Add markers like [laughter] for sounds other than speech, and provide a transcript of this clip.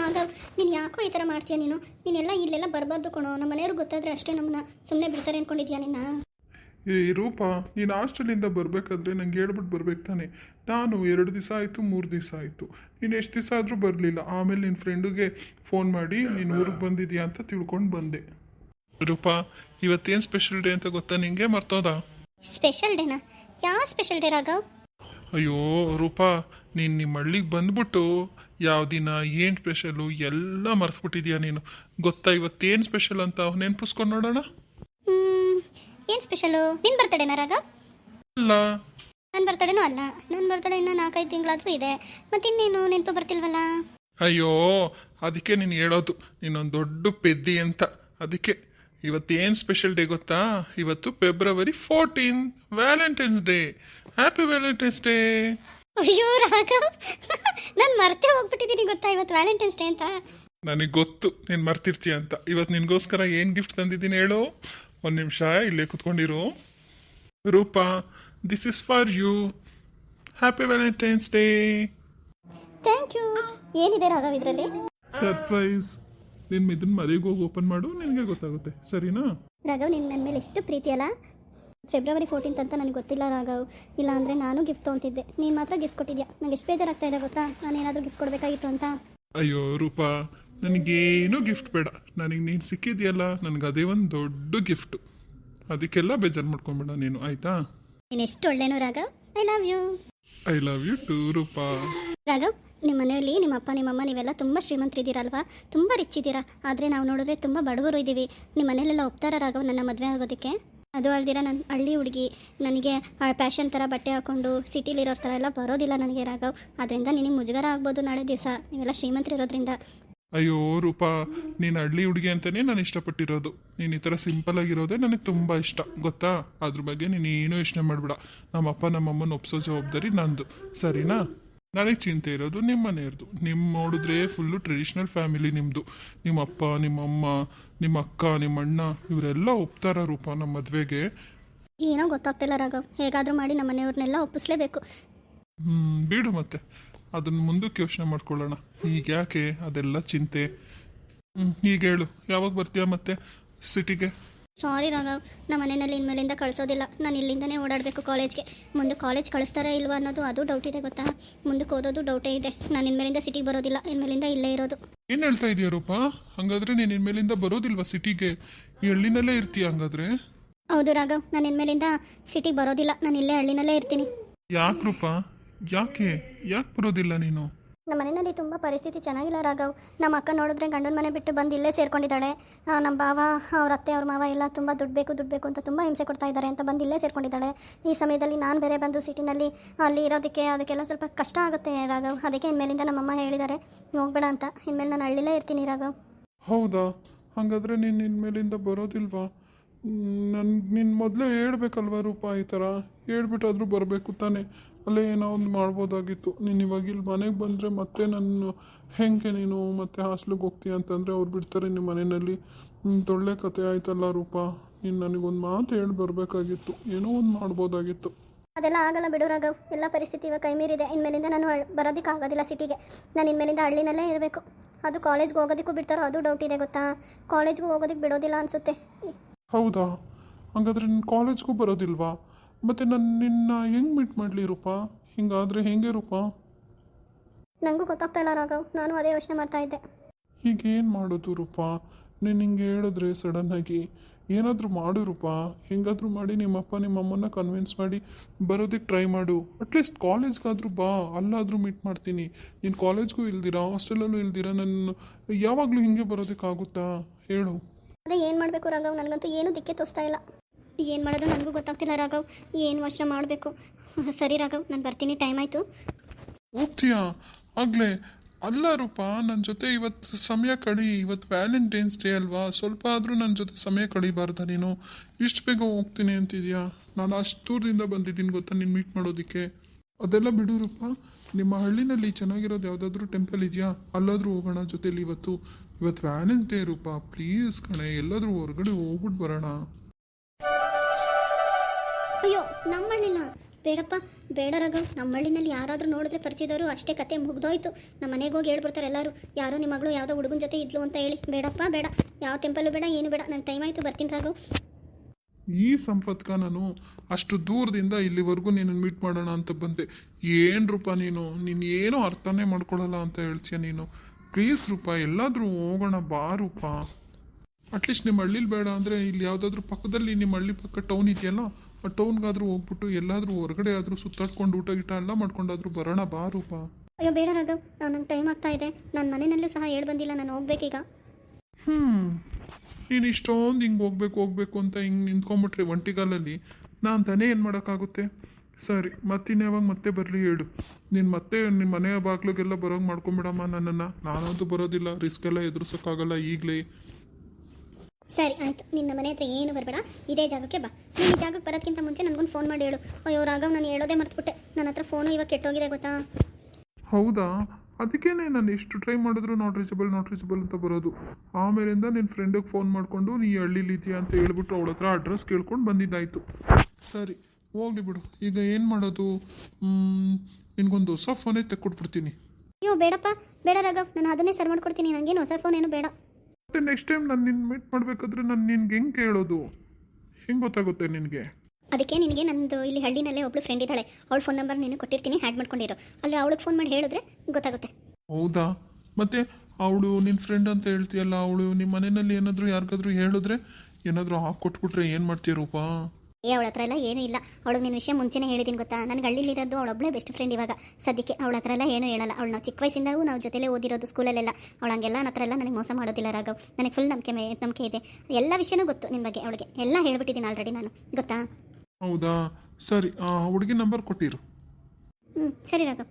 ರಾಘವ್ ನೀನು ಯಾಕೋ ಈ ಥರ ಮಾಡ್ತೀಯ ನೀನು? ನೀನೆಲ್ಲ ಇಲ್ಲೆಲ್ಲ ಬರಬಾರ್ದು ಕಣೋ. ನಮ್ಮ ಮನೆಯವ್ರಿಗೆ ಗೊತ್ತಾದ್ರೆ ಅಷ್ಟೇ ನಮ್ಮನ್ನ ಸುಮ್ಮನೆ ಬಿಡ್ತಾರೆ ಅನ್ಕೊಂಡಿದ್ಯಾ ನಿನ್ನ? ಏ ರೂಪ ನೀನು ಹಾಸ್ಟೆಲಿಂದ ಬರಬೇಕಾದ್ರೆ ನಂಗೆ ಹೇಳ್ಬಿಟ್ಟು ಬರ್ಬೇಕು ತಾನೆ. ನಾನು ಎರಡು ದಿವಸ ಆಯಿತು ಮೂರು ದಿವಸ ಆಯಿತು. ನೀನು ಎಷ್ಟು ದಿವಸ ಆದರೂ ಬರಲಿಲ್ಲ. ಆಮೇಲೆ ನಿನ್ನ ಫ್ರೆಂಡಿಗೆ ಫೋನ್ ಮಾಡಿ ನೀನು ಊರಿಗೆ ಬಂದಿದ್ಯಾ ಅಂತ ತಿಳ್ಕೊಂಡು ಬಂದೆ. ರೂಪ ಇವತ್ತೇನು ಸ್ಪೆಷಲ್ ಡೇ ಅಂತ ಗೊತ್ತಾ ನಿಂಗೆ? ಮರ್ತೋದಾ? ಸ್ಪೆಷಲ್ ಡೇನಾ ಯಾವ ಸ್ಪೆಷಲ್ ಡೇ ರಾಘವ್? ಅಯ್ಯೋ ರೂಪಾ ನೀನು ನಿಮ್ಮ ಹಳ್ಳಿಗೆ ಬಂದ್ಬಿಟ್ಟು ಯಾವ ದಿನ ಏನು ಸ್ಪೆಷಲು ಎಲ್ಲ ಮರ್ಸ್ಬಿಟ್ಟಿದ್ಯಾ ನೀನು? ಗೊತ್ತಾ ಇವತ್ತೇನು ಸ್ಪೆಷಲ್ ಅಂತ ನೆನ್ಪಿಸ್ಕೊಂಡು ನೋಡೋಣ? ಏನು ಸ್ಪೆಷಲು ನಿನ್ನ ಬರ್ತಡೇನಾ ರಾಗ? ಅಲ್ಲ. ನನ್ನ ಬರ್ತಡೇನೂ ಅಲ್ಲ. ನನ್ನ ಬರ್ತಡೇ ಇನ್ನೂ ನಾಲ್ಕೈದು ತಿಂಗಳಾದರೂ ಇದೆ. ಮತ್ತಿನ್ನೇನು ನೆನಪು ಬರ್ತಿಲ್ವಲ್ಲ? ಅಯ್ಯೋ ಅದಕ್ಕೆ ನೀನು ಹೇಳೋದು. ನೀನೊಂದು ದೊಡ್ಡ ಪೆದ್ದಿ ಅಂತ. ಅದಕ್ಕೆ ಇವತ್ತೇನು ಸ್ಪೆಷಲ್ ಡೇ ಗೊತ್ತಾ? ಇವತ್ತು February fourteen valentine's day happy valentine's day ಅಯ್ಯೋ ರಾಘವ್. [laughs] ನಾನು ಮರ್ತೇ ಹೋಗ್ಬಿಟ್ಟಿದ್ದೀನಿ ಗೊತ್ತಾ ಇವತ್ತು ವ್ಯಾಲೆಂಟೈನ್ಸ್ ಡೇ ಅಂತ? ನನಗೆ ಗೊತ್ತು. ನೀನು ಮರ್ತಿರ್ತೀಯ ಅಂತ. ಇವತ್ತು ನಿನಗೋಸ್ಕರ ಏನು ಗಿಫ್ಟ್ ತಂದಿದ್ದೀನಿ ಹೇಳು? ಒಂದು ನಿಮಿಷ ಇಲ್ಲೇ ಕುತ್ಕೊಂಡಿರು. Rupa this is for you happy valentine's day thank you ಏನಿದೆ ರಾಘವ್ ಇದರಲ್ಲಿ? ಸರ್ಪ್ರೈಸ್ ನಿಮ್ಮ ಇದನ್ನ ಮನೆಗೆ ಹೋಗಿ ಓಪನ್ ಮಾಡು ನಿನಗೆ ಗೊತ್ತಾಗುತ್ತೆ. ಸರಿನಾ? ರಾಘವ್ ನಿನ್ನ ನನ್ನ ಮೇಲೆ ಎಷ್ಟು ಪ್ರೀತಿ ಅಲ್ಲ? ಫೆಬ್ರವರಿ ಫೋರ್ಟೀನ್ತ್ ಅಂತ ನನಗೆ ಗೊತ್ತಿಲ್ಲ ರಾಘವ್. ಇಲ್ಲ ಅಂದರೆ ನಾನು ಗಿಫ್ಟ್ ತೊಗೊಂತಿದ್ದೆ. ನೀನು ಮಾತ್ರ ಗಿಫ್ಟ್ ಕೊಟ್ಟಿದ್ಯಾ? ನನಗೆ ಎಷ್ಟು ಬೇಜಾರಾಗ್ತಾ ಇದೆ ಗೊತ್ತಾ? ನಾನು ಏನಾದರೂ ಗಿಫ್ಟ್ ಕೊಡಬೇಕಾಗಿತ್ತು ಅಂತ. ಅಯ್ಯೋ ರೂಪಾ ನನಗೇನು ಗಿಫ್ಟ್ ಬೇಡ. ನನಗೆ ನೀನು ಸಿಕ್ಕಿದೆಯಲ್ಲ ನನಗೆ ಅದೇ ಒಂದು ದೊಡ್ಡ ಗಿಫ್ಟು ಅದಕ್ಕೆಲ್ಲ ಬೇಜಾರು ಮಾಡ್ಕೊಂಬೇಡ ನೀನು ಆಯಿತಾ? ನೀನು ಎಷ್ಟು ಒಳ್ಳೇನು Raghav. I love you I love you too Rupa. Raghav ನಿಮ್ಮ ಮನೆಯಲ್ಲಿ ನಿಮ್ಮ ಅಪ್ಪ ನಿಮ್ಮಮ್ಮ ನೀವೆಲ್ಲ ತುಂಬ ಶ್ರೀಮಂತರಿದ್ದೀರಲ್ವಾ ತುಂಬ ರಿಚ್ ಇದ್ದೀರಾ. ಆದರೆ ನಾವು ನೋಡಿದ್ರೆ ತುಂಬ ಬಡವರು ಇದ್ದೀವಿ. ನಿಮ್ಮ ಮನೆಯಲ್ಲೆಲ್ಲ ಒಪ್ತಾರ ರಾಘವ್ ನನ್ನ ಮದುವೆ ಆಗೋದಕ್ಕೆ? ಅದು ಅಲ್ದಿರ ನನ್ನ ಹಳ್ಳಿ ಹುಡುಗಿ ನನಗೆ ಪ್ಯಾಷನ್ ಥರ ಬಟ್ಟೆ ಹಾಕೊಂಡು ಸಿಟಿಲಿರೋ ಥರ ಎಲ್ಲ ಬರೋದಿಲ್ಲ ನನಗೆ ರಾಘವ್. ಅದರಿಂದ ನಿನಗೆ ಮುಜುಗರ ಆಗ್ಬೋದು ನಾಳೆ ದಿವಸ. ನೀವೆಲ್ಲ ಶ್ರೀಮಂತರಿರೋದ್ರಿಂದ ಅಯ್ಯೋ ರೂಪಾ, ನೀನು ಹಳ್ಳಿ ಹುಡುಗಿ ಅಂತಲೇ ನಾನು ಇಷ್ಟಪಟ್ಟಿರೋದು. ನೀನು ಈ ಥರ ಸಿಂಪಲ್ ಆಗಿರೋದೇ ನನಗೆ ತುಂಬ ಇಷ್ಟ. ಗೊತ್ತಾ? ಅದ್ರ ಬಗ್ಗೆ ನೀನು ಏನೂ ಯೋಚನೆ ಮಾಡಬೇಡ. ನಮ್ಮಪ್ಪ ನಮ್ಮಮ್ಮನ ಒಪ್ಸೋ ಜವಾಬ್ದಾರಿ ನಂದು. ಸರಿನಾ? ನನಗೆ ಚಿಂತೆ ಇರೋದು ನಿಮ್ಮ ಮನೆಯವ್ರದ್ದು ನಿಮ್ಮ ನೋಡಿದ್ರೆ ಫುಲ್ಲು ಟ್ರೆಡಿಷ್ನಲ್ ಫ್ಯಾಮಿಲಿ ನಿಮ್ಮದು ನಿಮ್ಮ ಅಪ್ಪ ನಿಮ್ಮಮ್ಮ ನಿಮ್ಮ ಅಕ್ಕ ನಿಮ್ಮ ಅಣ್ಣ ಇವರೆಲ್ಲ ಒಪ್ತಾರ ರೂಪ ನಮ್ಮ ಮದುವೆಗೆ. ಏನೋ ಗೊತ್ತಾಗ್ತಿಲ್ಲ ರಾಘವ್. ಹೇಗಾದರೂ ಮಾಡಿ ನಮ್ಮ ಮನೆಯವ್ರನ್ನೆಲ್ಲ ಒಪ್ಪಿಸ್ಲೇಬೇಕು. ಹ್ಞೂ ಬಿಡು ಮತ್ತೆ. ಅದನ್ನ ಮುಂದಕ್ಕೆ ಯೋಚನೆ ಮಾಡ್ಕೊಳ್ಳೋಣ. ಈಗ ಯಾಕೆ ಅದೆಲ್ಲ ಚಿಂತೆ? ಹ್ಞೂ ಈಗ ಹೇಳು. ಯಾವಾಗ ಬರ್ತೀಯಾ ಮತ್ತೆ? ಸಿಟಿಗೆ ಸಾರಿ ರಾಘವ್ ನಮ್ಮ ಮನೆಯಲ್ಲಿ ಇನ್ಮೇಲಿಂದ ಕಳಿಸೋದಿಲ್ಲ. ನಾನು ಇಲ್ಲಿಂದನೇ ಓಡಾಡಬೇಕು ಕಾಲೇಜ್ಗೆ ಮುಂದೆ ಕಾಲೇಜ್ ಕಳಿಸ್ತಾರೆ ಇಲ್ವಾ ಅನ್ನೋದು ಅದು ಡೌಟ್ ಇದೆ ಗೊತ್ತಾ? ಮುಂದಕ್ಕೆ ಓದೋದು ಡೌಟೇ ಇದೆ. ನಾನು ಇನ್ಮೇಲಿಂದ ಸಿಟಿಗೆ ಬರೋದಿಲ್ಲ. ಇನ್ಮೇಲಿಂದ ಇಲ್ಲೇ ಇರೋದು. ಏನು ಹೇಳ್ತಾ ಇದೀಯ ರೂಪ? ಹಂಗಾದ್ರೆ ನೀನು ಇನ್ಮೇಲಿಂದ ಬರೋದಿಲ್ವಾ ಸಿಟಿಗೆ ಹಳ್ಳಿನಲ್ಲೇ ಇರ್ತೀಯ ಹಂಗಾದ್ರೆ? ಹೌದು ರಾಘವ್ ನಾನು ಇನ್ಮೇಲಿಂದ ಸಿಟಿಗೆ ಬರೋದಿಲ್ಲ. ನಾನು ಇಲ್ಲೇ ಹಳ್ಳಿನಲ್ಲೇ ಇರ್ತೀನಿ. ಯಾಕೆ ರೂಪ? ಯಾಕೆ? ಯಾಕೆ ಬರೋದಿಲ್ಲ ನೀನು? ನಮ್ಮ ಮನೆಯಲ್ಲಿ ತುಂಬ ಪರಿಸ್ಥಿತಿ ಚೆನ್ನಾಗಿಲ್ಲ ರಾಘವ್. ನಮ್ಮ ಅಕ್ಕ ನೋಡಿದ್ರೆ ಗಂಡನ ಮನೆ ಬಿಟ್ಟು ಬಂದು ಇಲ್ಲೇ ಸೇರ್ಕೊಂಡಿದ್ದಾಳೆ. ನಮ್ಮ ಭಾವ, ಅವ್ರ ಅತ್ತೆ, ಅವ್ರ ಮಾವ ಎಲ್ಲ ತುಂಬ ದುಡ್ಡು ಬೇಕು ದುಡ್ಡು ಬೇಕು ಅಂತ ತುಂಬ ಹಿಂಸೆ ಕೊಡ್ತಾ ಇದ್ದಾರೆ ಅಂತ ಬಂದು ಇಲ್ಲೇ ಸೇರ್ಕೊಂಡಿದ್ದಾಳೆ. ಈ ಸಮಯದಲ್ಲಿ ನಾನು ಬೇರೆ ಬಂದು ಸಿಟಿನಲ್ಲಿ ಅಲ್ಲಿ ಇರೋದಕ್ಕೆ ಅದಕ್ಕೆಲ್ಲ ಸ್ವಲ್ಪ ಕಷ್ಟ ಆಗುತ್ತೆ ರಾಘವ್. ಅದಕ್ಕೆ ಇನ್ಮೇಲಿಂದ ನಮ್ಮಮ್ಮ ಹೇಳಿದ್ದಾರೆ, ಹೋಗ್ಬೇಡ ಅಂತ. ಇನ್ಮೇಲೆ ನಾನು ಹಳ್ಳಿಲೇ ಇರ್ತೀನಿ ರಾಘವ್. ಹೌದಾ? ಹಾಗಾದ್ರೆ ನೀನು ಇನ್ಮೇಲಿಂದ ಬರೋದಿಲ್ವಾ? ನನ್ನ ನಿನ್ನ ಮೊದಲೇ ಹೇಳ್ಬೇಕಲ್ವಾ ರೂಪ ಈ ಥರ ಹೇಳ್ಬಿಟ್ಟಾದರೂ ಬರಬೇಕು ತಾನೇ. ಅಲ್ಲೇ ಏನೋ ಒಂದು ಮಾಡ್ಬೋದಾಗಿತ್ತು. ನೀನು ಇವಾಗ ಇಲ್ಲಿ ಮನೆಗೆ ಬಂದರೆ ಮತ್ತೆ ನನ್ನ ಹೆಂಗೆ ನೀನು ಮತ್ತೆ ಹಾಸ್ಲಿಗೆ ಹೋಗ್ತೀಯ ಅಂತಂದರೆ ಅವ್ರು ಬಿಡ್ತಾರೆ ನಿಮ್ಮ ಮನೆಯಲ್ಲಿ. ಒಳ್ಳೆ ಕತೆ ಆಯ್ತಲ್ಲ ರೂಪ. ನೀನು ನನಗೊಂದು ಮಾತು ಹೇಳಿ ಬರಬೇಕಾಗಿತ್ತು. ಏನೋ ಒಂದು ಮಾಡ್ಬೋದಾಗಿತ್ತು. ಅದೆಲ್ಲ ಆಗಲ್ಲ ಬಿಡು ರಾಘವ್. ಎಲ್ಲ ಪರಿಸ್ಥಿತಿ ಇವಾಗ ಕೈ ಮೀರಿದೆ. ಇನ್ಮೇಲಿಂದ ನಾನು ಬರೋದಕ್ಕೆ ಆಗೋದಿಲ್ಲ ಸಿಟಿಗೆ. ನಾನು ಇನ್ಮೇಲಿಂದ ಹಳ್ಳಿನಲ್ಲೇ ಇರಬೇಕು. ಅದು ಕಾಲೇಜ್ಗೆ ಹೋಗೋದಕ್ಕೂ ಬಿಡ್ತಾರೋ ಅದು ಡೌಟ್ ಇದೆ ಗೊತ್ತಾ? ಕಾಲೇಜ್ಗೂ ಹೋಗೋದಕ್ಕೆ ಬಿಡೋದಿಲ್ಲ ಅನಿಸುತ್ತೆ. ಹೌದಾ? ಹಾಗಾದ್ರೆ ನಿನ್ನ ಕಾಲೇಜ್ಗೂ ಬರೋದಿಲ್ವಾ? ಮತ್ತು ನಾನು ನಿನ್ನ ಹೆಂಗೆ ಮೀಟ್ ಮಾಡಲಿ ರೂಪ? ಹಿಂಗಾದ್ರೆ ಹೆಂಗೆ ರೂಪ? ನನಗೂ ಗೊತ್ತಾಗ್ತಾ ಇಲ್ಲ ರಾಘವ್. ನಾನು ಅದೇ ಯೋಚನೆ ಮಾಡ್ತಾ ಇದ್ದೆ. ಈಗ ಏನ್ ಮಾಡೋದು ರೂಪ? ನೀನು ಹಿಂಗೆ ಹೇಳಿದ್ರೆ ಸಡನ್ನಾಗಿ ಏನಾದರೂ ಮಾಡು ರೂಪ. ಹೆಂಗಾದರೂ ಮಾಡಿ ನಿಮ್ಮಪ್ಪ ನಿಮ್ಮಮ್ಮನ ಕನ್ವಿನ್ಸ್ ಮಾಡಿ ಬರೋದಕ್ಕೆ ಟ್ರೈ ಮಾಡು. ಅಟ್ಲೀಸ್ಟ್ ಕಾಲೇಜ್ಗಾದ್ರೂ ಬಾ. ಅಲ್ಲಾದರೂ ಮೀಟ್ ಮಾಡ್ತೀನಿ. ನೀನು ಕಾಲೇಜ್ಗೂ ಇಲ್ದಿರಾ? ಹಾಸ್ಟೆಲಲ್ಲೂ ಇಲ್ದಿರಾ? ನಾನು ಯಾವಾಗಲೂ ಹಿಂಗೆ ಬರೋದಕ್ಕಾಗುತ್ತಾ ಹೇಳು. ಅದೇ ಏನು ಮಾಡಬೇಕು ರಾಘವ್? ನನಗಂತೂ ಏನೂ ದಿಕ್ಕೆ ತೋರಿಸ್ತಾ ಇಲ್ಲ. ಏನು ಮಾಡೋದು ನನಗೂ ಗೊತ್ತಾಗ್ತಿಲ್ಲ ರಾಘವ್. ಏನು ಯೋಚನೆ ಮಾಡಬೇಕು? [laughs] ಸರಿ ರಾಘವ್, ನಾನು ಬರ್ತೀನಿ. ಟೈಮ್ ಆಯಿತು. ಹೋಗ್ತೀಯಾ ಆಗಲೇ. ಅಲ್ಲ ರೂಪ ನನ್ನ ಜೊತೆ ಇವತ್ತು ಸಮಯ ಕಳಿ ಇವತ್ತು ವ್ಯಾಲೆಂಟೈನ್ಸ್ ಡೇ ಅಲ್ವಾ? ಸ್ವಲ್ಪ ಆದರೂ ನನ್ನ ಜೊತೆ ಸಮಯ ಕಳಿಬಾರ್ದ ನೀನು? ಇಷ್ಟು ಬೇಗ ಹೋಗ್ತೀನಿ ಅಂತಿದ್ಯಾ? ನಾನು ಅಷ್ಟು ದೂರದಿಂದ ಬಂದಿದ್ದೀನಿ ಗೊತ್ತಾ ನೀನು ಮೀಟ್ ಮಾಡೋದಕ್ಕೆ? ಅದೆಲ್ಲ ಬಿಡು ರೂಪ. ನಿಮ್ಮ ಹಳ್ಳಿನಲ್ಲಿ ಚೆನ್ನಾಗಿರೋದು ಯಾವುದಾದ್ರೂ ಟೆಂಪಲ್ ಇದೆಯಾ? ಅಲ್ಲಾದರೂ ಹೋಗೋಣ ಜೊತೆಲಿ ಇವತ್ತು. ಇವತ್ತು ವ್ಯಾಲೆನ್ಸ್ ಡೇ ರೂಪ. ಪ್ಲೀಸ್ ಕಣೆ, ಎಲ್ಲಾದರೂ ಹೊರಗಡೆ ಹೋಗ್ಬಿಟ್ಟು ಬರೋಣ. ಅಯ್ಯೋ ನಮ್ಮಳ್ಳಿಲ್ಲ ಬೇಡಪ್ಪ, ಬೇಡ ರಾಘವ್. ನಮ್ಮ ಹಳ್ಳಿನಲ್ಲಿ ಯಾರಾದರೂ ನೋಡಿದ್ರೆ ಪರಿಚಯದವರು ಅಷ್ಟೇ ಕತೆ ಮುಗ್ದೋಯ್ತು. ನಮ್ಮ ಮನೆಗೆ ಹೋಗಿ ಹೇಳ್ಬಿಡ್ತಾರೆ ಎಲ್ಲರೂ. ಯಾರೋ ನಿಮ್ಮ ಮಗಳು ಯಾವುದೋ ಹುಡುಗನ ಜೊತೆ ಇದ್ಲು ಅಂತ ಹೇಳಿ. ಬೇಡಪ್ಪ, ಬೇಡ. ಯಾವ ಟೆಂಪಲ್ಲು ಬೇಡ, ಏನು ಬೇಡ. ನನ್ನ ಟೈಮ್ ಆಯಿತು, ಬರ್ತೀನಿ ರಾಘವ್. ಈ ಸಂಪತ್ಕ ನಾನು ಅಷ್ಟು ದೂರದಿಂದ ಇಲ್ಲಿವರೆಗೂ ನೀನು ಮೀಟ್ ಮಾಡೋಣ ಅಂತ ಬಂದೆ. ಏನು ರೂಪ ನೀನು? ನೀನು ಏನೂ ಅರ್ಥನೇ ಮಾಡ್ಕೊಳ್ಳಲ್ಲ ಅಂತ ಹೇಳ್ತೀಯ ನೀನು? ಪ್ಲೀಸ್ ರೂಪ, ಎಲ್ಲಾದರೂ ಹೋಗೋಣ, ಬಾ ರೂಪ. ಅಟ್ಲೀಸ್ಟ್ ನಿಮ್ಮ ಹಳ್ಳಿಲಿ ಬೇಡ ಅಂದರೆ ಇಲ್ಲಿ ಯಾವುದಾದ್ರೂ ಪಕ್ಕದಲ್ಲಿ ನಿಮ್ಮ ಹಳ್ಳಿ ಪಕ್ಕ ಟೌನ್ ಇದೆಯಲ್ಲ ಆ ಟೌನ್ಗಾದ್ರೂ ಹೋಗ್ಬಿಟ್ಟು ಎಲ್ಲಾದರೂ ಹೊರಗಡೆ ಆದರೂ ಸುತ್ತಾಡ್ಕೊಂಡು ಊಟ ಗೀಟ ಎಲ್ಲ ಮಾಡ್ಕೊಂಡಾದ್ರೂ ಬರೋಣ ಬಾ ರೂಪ. ಅಯ್ಯೋ ಬೇಡ ರಾಘವ್. ನನಗೆ ಟೈಮ್ ಆಗ್ತಾ ಇದೆ. ನನ್ನ ಮನೆಯಲ್ಲೂ ಸಹ ಹೇಳಿ ಬಂದಿಲ್ಲ ನಾನು ಹೋಗ್ಬೇಕೀಗ ಹ್ಞೂ ನೀನು ಇಷ್ಟೊಂದು ಹಿಂಗೆ ಹೋಗ್ಬೇಕು ಹೋಗ್ಬೇಕು ಅಂತ ಹಿಂಗೆ ನಿಂತ್ಕೊಂಬಿಟ್ರಿ ಒಂಟಿಗಾಲಲ್ಲಿ. ನಾನು ತಾನೇ ಏನು ಮಾಡೋಕ್ಕಾಗುತ್ತೆ? ಸರಿ ಮತ್ತಿನ್ಯಾವಾಗ ಮತ್ತೆ ಬರಲಿ ಹೇಳು. ನೀನು ಮತ್ತೆ ನಿಮ್ಮ ಮನೆಯ ಬಾಗ್ಲಿಗೆಲ್ಲ ಬರೋಂಗೆ ಮಾಡ್ಕೊಂಬಿಡಮ್ಮ ನನ್ನನ್ನು. ನಾನಂತೂ ಬರೋದಿಲ್ಲ ರಿಸ್ಕೆಲ್ಲ ಎದುರಿಸೋಕ್ಕಾಗಲ್ಲ ಈಗಲೇ. ಸರಿ ಆಯಿತು. ನಿನ್ನ ಮನೆ ಹತ್ರ ಏನು ಬರಬೇಡ ಇದೇ ಜಾಗಕ್ಕೆ ಬಾ. ನೀನು ಈ ಜಾಗಕ್ಕೆ ಬರೋದಕ್ಕಿಂತ ಮುಂಚೆ ನನಗೊಂದು ಫೋನ್ ಮಾಡಿ ಹೇಳು. ಅಯ್ಯೋ ರಾಘವ್ ನಾನು ಹೇಳೋದೇ ಮರ್ತ್ಬಿಟ್ಟೆ. ನನ್ನ ಹತ್ರ ಫೋನು ಇವಾಗ ಕೆಟ್ಟೋಗಿದೆ ಗೊತ್ತಾ? ಹೌದಾ? ಅದಕ್ಕೇನೆ ನಾನು ಎಷ್ಟು ಟ್ರೈ ಮಾಡಿದ್ರು ನಾಟ್ ರೀಚಬಲ್ ನಾಟ್ ರೀಚಬಲ್ ಅಂತ ಬರೋದು. ಆಮೇಲಿಂದ ನಿನ್ನ ಫ್ರೆಂಡಿಗೆ ಫೋನ್ ಮಾಡಿಕೊಂಡು ನೀ ಹಳ್ಳಿಲಿ ಇದೆಯಾ ಅಂತ ಹೇಳ್ಬಿಟ್ಟು ಅವಳ ಹತ್ರ ಅಡ್ರೆಸ್ ಕೇಳ್ಕೊಂಡು ಬಂದಿದ್ದಾಯಿತು. ಸರಿ ಹೋಗ್ಲಿ ಬಿಡು. ಈಗ ಏನು ಮಾಡೋದು? ನಿನಗೊಂದು ನಿನ್ಗೊಂದು ಹೊಸ ಫೋನೇ ತೆಕ್ಕೊಟ್ಬಿಡ್ತೀನಿ. ಅಯ್ಯೋ ಬೇಡಪ್ಪ. ಬೇಡ ರಾಘವ್. ನಾನು ಅದನ್ನೇ ಸರ್ ಮಾಡ್ಕೊಡ್ತೀನಿ. ನನಗೇನು ಹೊಸ ಫೋನ್ ಏನು ಬೇಡ. ಮತ್ತೆ ನೆಕ್ಸ್ಟ್ ಟೈಮ್ ನಾನು ನಿನ್ನ ಮೀಟ್ ಮಾಡಬೇಕಾದ್ರೆ ನಾನು ನಿನ್ಗೆ ಹೆಂಗೆ ಕೇಳೋದು? ಹೆಂಗೆ ಗೊತ್ತಾಗುತ್ತೆ ನಿನಗೆ? ಅದಕ್ಕೆ ನಿನಗೆ ನಂದು ಇಲ್ಲಿ ಹಳ್ಳಿನಲ್ಲೇ ಒಬ್ಳು ಫ್ರೆಂಡ್ ಇದ್ದಾಳೆ. ಅವಳ ಫೋನ್ ನಂಬರ್ ನೀನು ಕೊಟ್ಟಿರ್ತೀನಿ ಹ್ಯಾಡ್ ಮಾಡ್ಕೊಂಡಿರೋ. ಅಲ್ಲಿ ಅವಳಿಗೆ ಫೋನ್ ಮಾಡಿ ಹೇಳಿದ್ರೆ ಗೊತ್ತಾಗುತ್ತೆ. ಹೌದಾ? ಮತ್ತೆ ಅವಳು ನಿನ್ನ ಫ್ರೆಂಡ್ ಅಂತ ಹೇಳ್ತೀಯಲ್ಲ ಅವಳು ನಿಮ್ಮ ಮನೆಯಲ್ಲಿ ಏನಾದರೂ ಯಾರಿಗಾದ್ರೂ ಹೇಳಿದ್ರೆ ಏನಾದರೂ ಹಾಕ್ಕೊಟ್ಬಿಟ್ರೆ ಏನು ಮಾಡ್ತೀಯ ರೂಪಾ? ಏ ಅವಳ ಹತ್ರ ಎಲ್ಲ ಏನೂ ಇಲ್ಲ. ಅವಳಿಗೆ ನಿನ್ನ ವಿಷಯ ಮುಂಚೆನೇ ಹೇಳಿದ್ದೀನಿ ಗೊತ್ತಾ? ನನಗೆ ಹಳ್ಳಿಲಿರೋದು ಅವಳೊಬ್ಬಳೇ ಬೆಸ್ಟ್ ಫ್ರೆಂಡ್ ಇವಾಗ. ಸದ್ಯಕ್ಕೆ ಅವಳ ಹತ್ರ ಎಲ್ಲ ಏನೂ ಹೇಳಲ್ಲ. ಅವಳು ನಾವು ಚಿಕ್ಕ ವಯಸ್ಸಿಂದಲೂ ನಾವು ಜೊತೆಲೇ ಓದಿರೋದು ಸ್ಕೂಲಲ್ಲೆಲ್ಲ ಅವಳು ಹಂಗೆಲ್ಲ ನನ್ನ ಹತ್ರ ಎಲ್ಲ ನನಗೆ ಮೋಸ ಮಾಡೋದಿಲ್ಲ ರಾಘವ್. ನನಗೆ ಫುಲ್ ನಂಬಿಕೆ ನಂಬಿಕೆ ಇದೆ. ಎಲ್ಲ ವಿಷಯನೂ ಗೊತ್ತು ನಿನ್ನ ಬಗ್ಗೆ ಅವಳಿಗೆ. ಎಲ್ಲ ಹೇಳ್ಬಿಟ್ಟಿದ್ದೀನಿ ಆಲ್ರೆಡಿ ನಾನು. ಗೊತ್ತಾ? ಹೌದಾ? ಸರಿ ಹುಡುಗಿ ನಂಬರ್ ಕೊಟ್ಟಿರು. ಹ್ಞೂ ಸರಿ ರಾಘವ್.